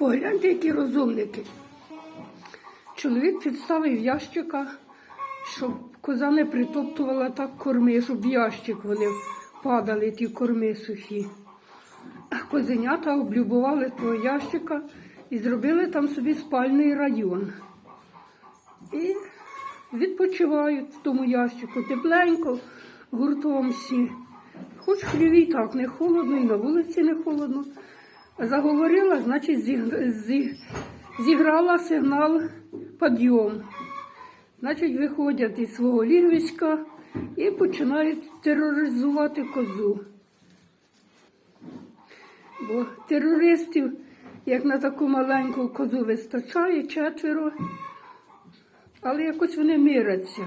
Погляньте, які розумники. Чоловік підставив ящика, щоб коза не притоптувала так корми, щоб в ящик вони падали, ті корми сухі. Козенята облюбували того ящика і зробили там собі спальний район. І відпочивають в тому ящику тепленько, гуртом всі. Хоч хліві так не холодно, і на вулиці не холодно. Заговорила, значить, зіг- зі- зіграла сигнал підйом. Значить, виходять із свого лігвиська і починають тероризувати козу. Бо терористів, як на таку маленьку козу вистачає, четверо, але якось вони миряться.